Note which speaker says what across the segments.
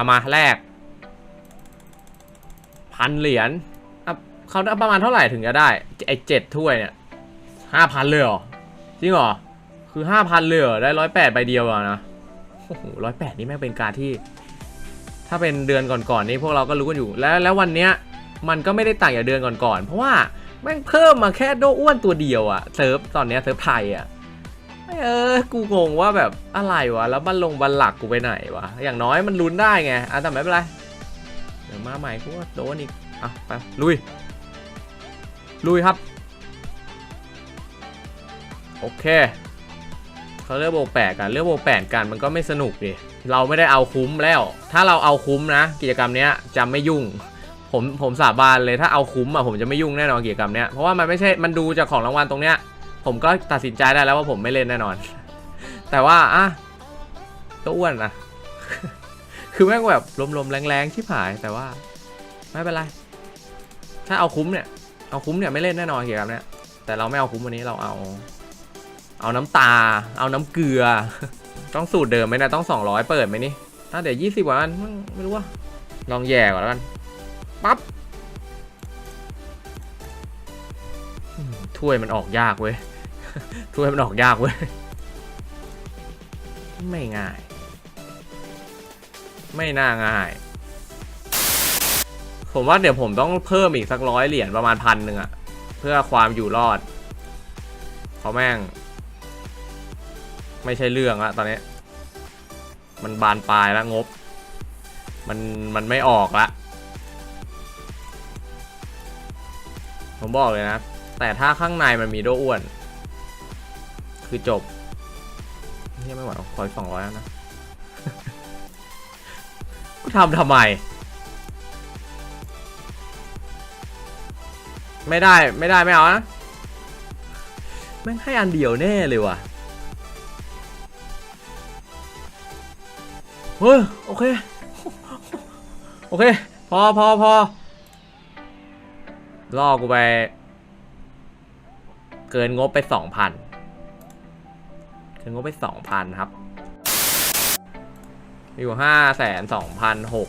Speaker 1: เอามาแลกพันเหรียญเขาได้ประมาณเท่าไหร่ถึงจะได้ไอ้เจ็ดถ้วยเนี่ยห้าพันเลยเหรอจริงเหรอคือห้าพันเลยเหรอได้ร้อยแปดใบเดียวอะนะโอ้โหร้อยแปดนี่แม่งเป็นการที่ ถ้าเป็นเดือนก่อนๆนี่พวกเราก็รู้กันอยู่แล้วแล้ววันเนี้ยมันก็ไม่ได้ต่างจากเดือนก่อนๆเพราะว่าแม่งเพิ่มมาแค่โดอ้วนตัวเดียวอะเซิร์ฟตอนเนี้ยเซิร์ฟไทยอะ เออ กูงงว่าแบบอะไรวะ แล้วบันลงบันหลักกูไปไหนวะ อย่างน้อยมันลุ้นได้ไง อะแต่ไม่เป็นไร เดี๋ยวมาใหม่กูก็โดนอีก อะ ไป ลุย ลุยครับ โอเคเขาเลือกโบกแปดกัน เลือกโบกแปดกันมันก็ไม่สนุกดิ เราไม่ได้เอาคุ้มแล้ว ถ้าเราเอาคุ้มนะ กิจกรรมเนี้ยจะไม่ยุ่งผมผมสาบานเลยถ้าเอาคุ้มอะผมจะไม่ยุ่งแน่นอนกิจกรรมเนี้ยเพราะว่ามันไม่ใช่มันดูจากของรางวัลตรงเนี้ย ผมก็ตัดสินใจได้แล้วว่าผมไม่เล่นแน่นอน แต่ว่าอะก็อ้วนนะคือแม่งแบบลมๆแรงๆชิบหายแต่ว่า ไม่เป็นไร ถ้าเอาคุ้มเนี่ย เอาคุ้มเนี่ยไม่เล่นแน่นอนกิจกรรมเนี้ยแต่เราไม่เอาคุ้มวันนี้เราเอา เอาน้ำตา เอาน้ำเกลือ ต้องสูตรเดิมไหมนะต้อง200เปิดไหมนี่ถ้าเดี๋ยว20กว่านั้นไม่รู้ว่า ลองแย่ก่อนแล้วกันปั๊บถ้วยมันออกยากเว้ย ถ้วยมันออกยากเว้ย ไม่ง่าย ไม่น่าง่าย ผมว่าเดี๋ยวผมต้องเพิ่มอีกสักร้อยเหรียญประมาณพันหนึ่งอะเพื่อความอยู่รอดเพราแม่ง ไม่ใช่เรื่องละตอนนี้ มันบานปลายแล้วงบ มันมันไม่ออกละผมบอกเลยนะ แต่ถ้าข้างในมันมีโดอ้วน คือจบนี่ไม่ไหวขอสองร้อยแล้วนะกูทำทำไม ไม่ได้ไม่ได้ไม่เอานะแม่งให้อันเดียวแน่เลยว่ะเฮ้ยโอเค โอเค พอพอพอล่อกูไป เกินงบไปสองพัน เกินงบไปสองพันครับอยู่ห้าแสนสองพันหก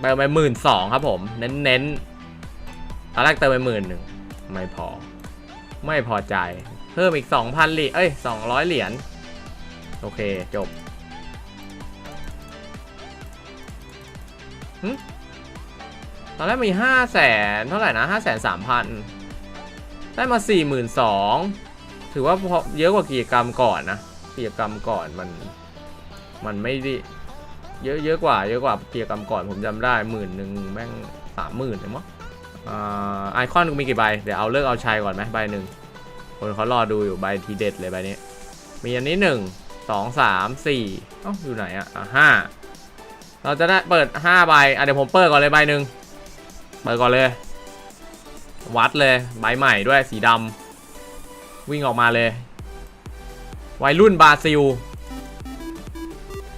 Speaker 1: เติมไปหมื่นสองครับผม เน้นเน้นตอนแรกเติมไปหมื่นหนึ่งไม่พอ ไม่พอใจ เพิ่มอีก2,000เหรียญเอ้ย200เหรียญโอเคจบ ตอนแรกมี5 0 0แสนเท่าไหร่นะ5 3 0 0 0ได้มา42,000ถือว่าพอเยอะกว่ากิจกรรมก่อนนะกิจกรรมก่อนมันมันไม่ด้เยอะเยอะกว่าเยอะกว่ากิจกรรมก่อนผมจำได้หมื่นหนึ่งแม่งสามหมื่นเลยมั้งไอคอนมีกี่ใบ เดี๋ยวเอาเลิกเอาชัยก่อนไหมใบหนึ่งคนเขารอดูอยู่ใบทีเด็ดเลยใบนี้ มีอันนี้หนึ่งสองสามสี่เอ้าอยู่ไหนอะอะห้าเราจะได้เปิดห้าใบอะเดี๋ยวผมเปิดก่อนเลยใบหนึ่ง เปิดก่อนเลย วัดเลยใบใหม่ด้วยสีดำวิ่งออกมาเลย วัยรุ่นบราซิล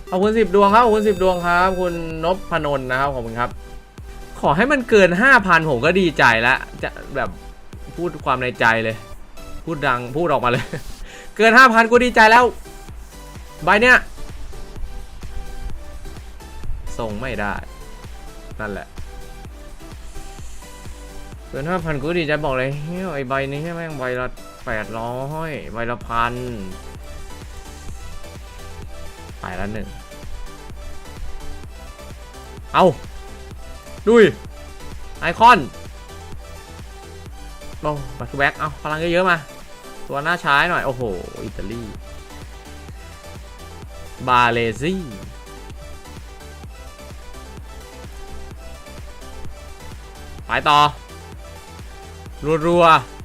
Speaker 1: ขอบคุณสิบดวงครับขอบคุณสิบดวงครับ คุณนพพนน์นะครับขอบคุณครับ ขอให้มันเกินห้าพันผมก็ดีใจแล้วจะแบบพูดความในใจเลย พูดดังพูดออกมาเลย เกินห้าพันกูดีใจแล้วใบเนี้ยส่งไม่ได้ นั่นแหละ เกินห้าพันกูดีใจบอกเลยเฮ้ยไอใบนี้แม่งใบละแปดร้อยใบละพันไปละหนึ่ง เอาดุยไอคอนโอ้บัตรแบ็กเอาพลังเยอะๆมา ตัวหน้าใช้หน่อย โอ้โห อิตาลี บาเลซี่ไปต่อ รัวๆ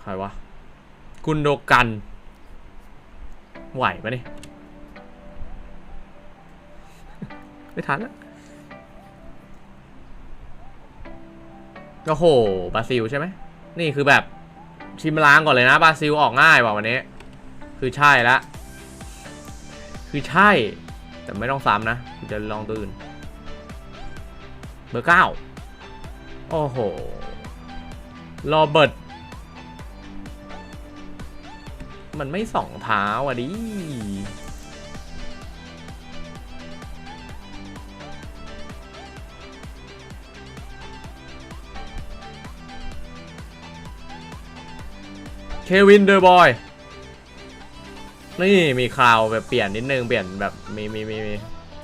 Speaker 1: ใครวะ กุนโดกัน ไหวปะเนี่ย ไม่ทันแล้วโอ้โห บราซิลใช่ไหม นี่คือแบบชิมล้างก่อนเลยนะ บราซิลออกง่ายว่ะวันนี้ คือใช่ละ คือใช่ แต่ไม่ต้องซ้ำนะ จะลองตัวอื่น เบอร์เก้าโอ้โหโรเบิร์ตมันไม่สองเท้าอะดิเควินเดอร์บอย นี่มีคราวแบบเปลี่ยนนิดนึง เปลี่ยนแบบมีมีมีมี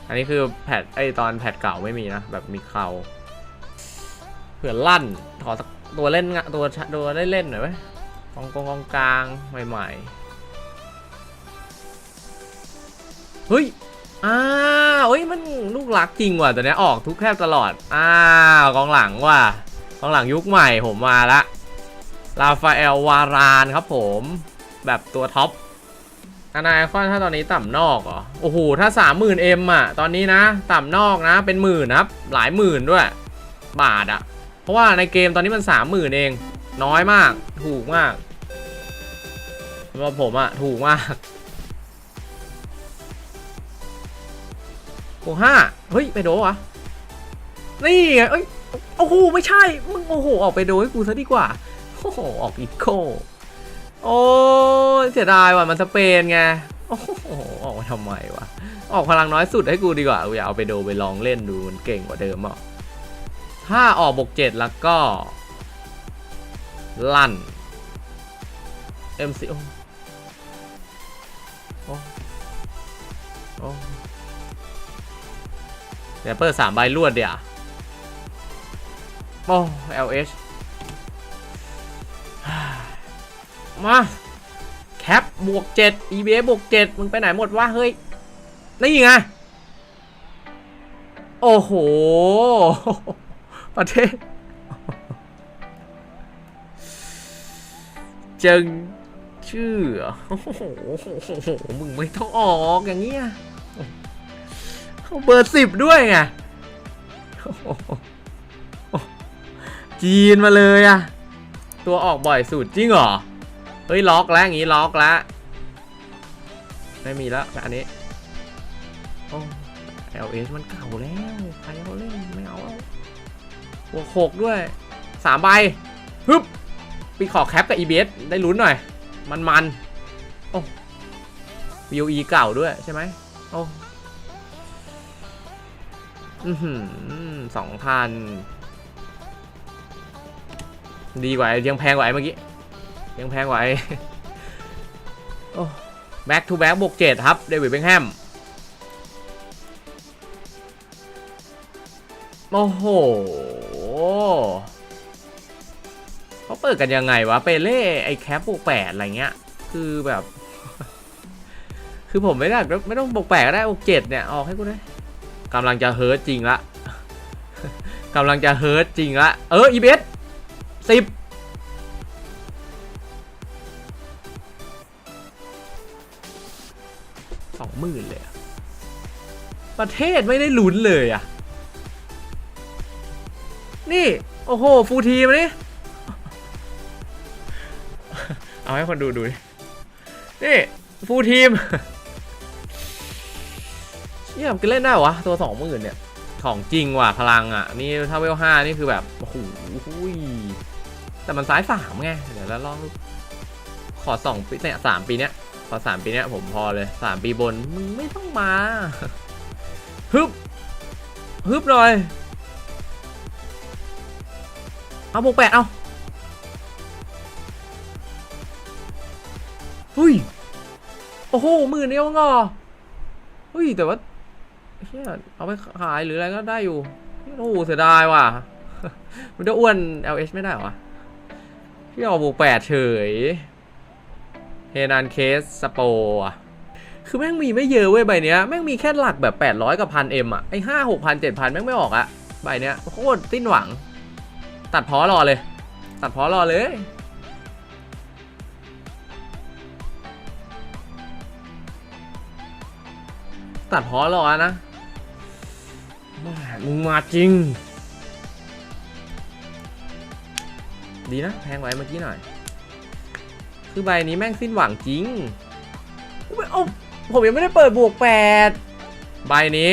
Speaker 1: อันนี้คือแพทไอตอนแพทเก่าไม่มีนะ แบบมีคราเผื่อลั่นขอสักตัวเล่นตัวตัวได้เล่นหน่อยไหมกองกองกองกลางใหม่ๆเฮ้ยอ้าวเฮ้ยมันลูกรักจริงว่ะตัวนี้ออกทุกแทบตลอดอ้าวกองหลังว่ะกองหลังยุคใหม่ผมมาละลาฟาเอลวารานครับผม แบบตัวท็อป อนาคอนถ้าตอนนี้ต่ำนอกเหรอ โอ้โห ถ้า 30,000เอ็มอะ ตอนนี้นะ ต่ำนอกนะ เป็นหมื่นนะครับ หลายหมื่นด้วย บาทอะ เพราะว่าในเกมตอนนี้มัน 30,000 เอง น้อยมาก ถูกมากสำหรับผมอะ ถูกมากโอ้ห้าเฮ้ย ไปโดวะนี่ไงเอ้ย โอ้โห ไม่ใช่ มึง โอ้โห ออกไปโดให้กูซะดีกว่า โอ้โห ออกอีโค โอ้เสียดายว่ะมันสเปนไงโอ้โหออกมาทำไมวะออกพลังน้อยสุดให้กูดีกว่ากูอยากเอาไปดูไปลองเล่นดูมันเก่งกว่าเดิมอะถ้าออกบกเจ็ดแล้วก็ ลั่น MC โอโอ้โอ้เดี๋ยวเปิดสามใบรวดเดี๋ยวโอ้ LH มาแคปบวกเจ็ด EBA บวกเจ็ดมึงไปไหนหมดวะเฮ้ยนี่ไงโอ้โห ประเทศจึงชื่อโอ้โหมึงไม่ต้องออกอย่างเงี้ยเบอร์สิบด้วยไงจีนมาเลยอะตัวออกบ่อยสุดจริงเหรอ เฮ้ยล็อกแล้วอย่างงี้ล็อกแล้วไม่มีแล้วอันนี้โอ้ LS มันเก่าแล้วใครเขาเล่นไม่เอาแล้วหัวโขกด้วยสามใบฮึบปีขอแคปกับ EBS ได้ลุ้นหน่อย มันมันโอ้ VOE เก่าด้วยใช่ไหมโอ้อือหือสองพันดีกว่ายังแพงกว่าไอ้เมื่อกี้ ยังแพงกว่าไอ้โอ้ back to back บวกเจ็ดครับ เดวิดเบงแฮม โอ้โหเขาเปิดกันยังไงวะ เปเล่ ไอแคปบวกแปดอะไรเงี้ย คือแบบ คือผมไม่ได้ไม่ต้องบวกแปดก็ได้บวกเจ็ดเนี่ย ออกให้กูได้กำลังจะเฮิร์ตจริงละกำลังจะเฮิร์ตจริงละ เออ อีเบสสิบ มื่นเลยอะประเทศไม่ได้ลุ้นเลยอะนี่ โอ้โห ฟูลทีมนี่เอาให้คนดูดูดินี่ฟูลทีมเยี่ยมกันเล่นได้วะ ตัวสองหมื่นเนี่ยของจริงว่ะพลังอะ นี่ถ้าเวลห้านี่คือแบบ โอ้โหยแต่มันซ้ายสามไง เดี๋ยวแล้วลอง ขอสองปีเนี่ยสามปีเนี้ย ขอสามปีเนี้ยผมพอเลยสามปีบนมึงไม่ต้องมาฮึบฮึบหน่อย เอาบวกแปดเอาเฮ้ย โอ้โหหมื่นเดียวงอเฮ้ย แต่ว่าเฮียเอาไปขายหรืออะไรก็ได้อยู่ โอ้โหเสียดายว่ะ มันจะอ้วน LH ไม่ได้เหรอวะพี่เอาบวกแปดเฉย ฮนันเคสสโปอะคือแม่งมีไม่เยอะเว้ยใบเนี้ยแม่งมีแค่หลักแบบ 800 กับพันเอ็มอะไอห้าหกพันเจ็ดพันแม่งไม่ออกอะใบเนี้ยโคตรสิ้นหวัง ตัดพอรอเลย ตัดพอรอเลยตัดพอรอนะมึงมาจริง ดีนะ แพงไว้เมื่อกี้หน่อย คือใบนี้แม่งสิ้นหวังจริงโอ้ผมยังไม่ได้เปิดบวก 8 ใบนี้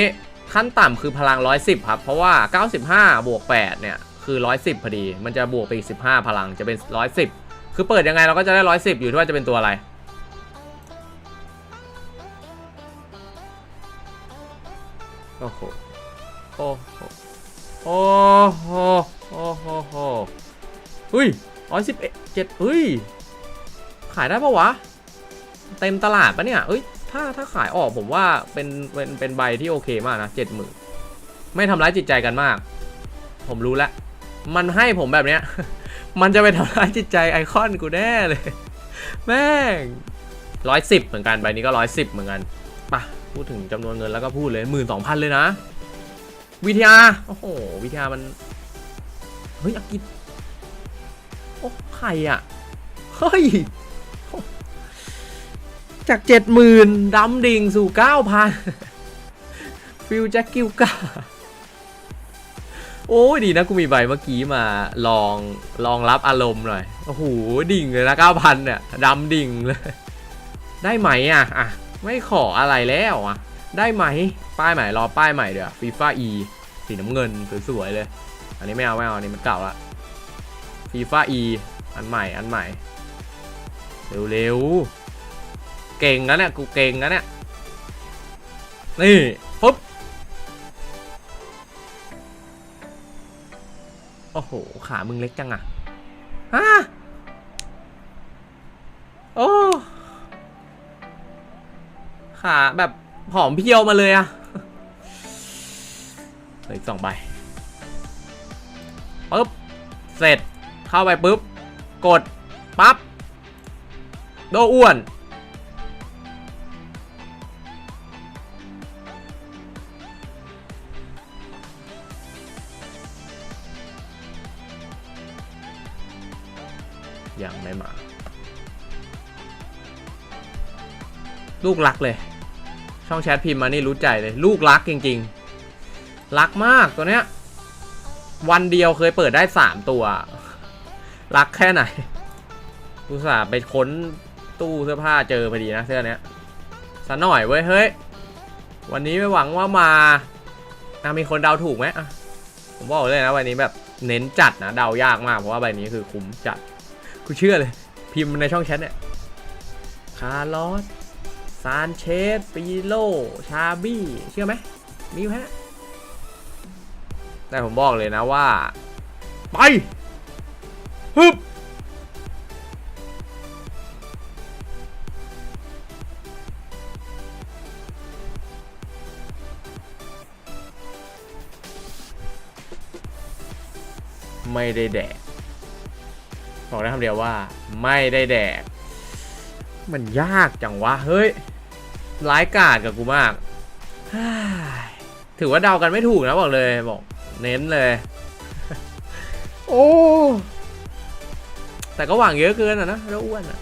Speaker 1: ขั้นต่ำคือพลัง 110 ครับ เพราะว่า 95 บวก 8 เนี่ย คือร้อยสิบพอดี มันจะบวกไปอีกสิบห้าพลังจะเป็นร้อยสิบคือเปิดยังไงเราก็จะได้ร้อยสิบอยู่ที่ว่าจะเป็นตัวอะไร โอ้โห โอ้โห โอ้โห โอ้โหโหเฮ้ยร้อยสิบเอ็ดเจ็ดเฮ้ย ขายได้ปะวะ เต็มตลาดปะเนี่ย เอ้ย ถ้าถ้าขายออกผมว่าเป็นเป็นเป็นใบที่โอเคมากนะเจ็ดหมื่นไม่ทำร้ายจิตใจกันมาก ผมรู้แล้ว มันให้ผมแบบเนี้ย มันจะไปทำร้ายจิตใจไอคอนกูแน่เลย แม่งร้อยสิบเหมือนกันใบนี้ก็ร้อยสิบเหมือนกันปะพูดถึงจำนวนเงินแล้วก็พูดเลยหมื่นสองพันเลยนะวิทยา โอ้โห วิทยามัน เฮ้ยอากิโอ้ใครอะ เฮ้ย จากเจ็ดหมื่นดำดิ่งสู่เก้าพันฟิลแจ็คกิวกาโอ้ยดีนะกูมีใบเมื่อกี้มาลองลองรับอารมณ์หน่อย โอ้โห ดิ่งเลยนะเก้าพันเนี่ยดำดิ่งเลย ได้ไหมอะ อะ ไม่ขออะไรแล้วอะ ได้ไหม ป้ายใหม่รอป้ายใหม่เดี๋ยวฟีฟ่าอีสีน้ำเงินสวยๆเลย อันนี้ไม่เอาไม่เอาอันนี้มันเก่าละฟีฟ่าอีอันใหม่อันใหม่ เร็วๆ เก่งนะเนี่ย กูเก่งนะเนี่ย นี่ปุ๊บ โอ้โห ขามึงเล็กจังอะฮะโอ้ ขาแบบผอมเพียวมาเลยอะเหลืออีกสองใบปุ๊บ เสร็จ เข้าไปปุ๊บ กด ปั๊บ โดอ้วน ยังไม่มา ลูกรักเลย ช่องแชทพิมพ์มานี่รู้ใจเลย ลูกรักจริง ๆ รักมากตัวเนี้ย วันเดียวเคยเปิดได้สามตัว รักแค่ไหนอุตส่าห์ไปค้นตู้เสื้อผ้าเจอพอดีนะเสื้อเนี้ยสักหน่อยเว้ยเฮ้ย วันนี้ไม่หวังว่ามาอะมีคนเดาถูกไหมอะผมบอกเลยนะวันนี้แบบเน้นจัดนะเดายากมากเพราะว่าใบนี้คือคุ้มจัด กูเชื่อเลย พิมพ์ในช่องแชทเนี่ยคาร์ลอสซานเชสปีโลชาบี้ เชื่อไหม มีอยู่แค่นั้นแต่ผมบอกเลยนะว่า ไป ฮึบไม่ได้แดก บอกได้คำเดียวว่าไม่ได้แดก มันยากจังวะ เฮ้ย ร้ายกาจกับกูมาก ถือว่าเดากันไม่ถูกนะบอกเลยบอก เน้นเลย โอ้ แต่ก็หวังเยอะเกินอะนะแล้วอ้วนอะ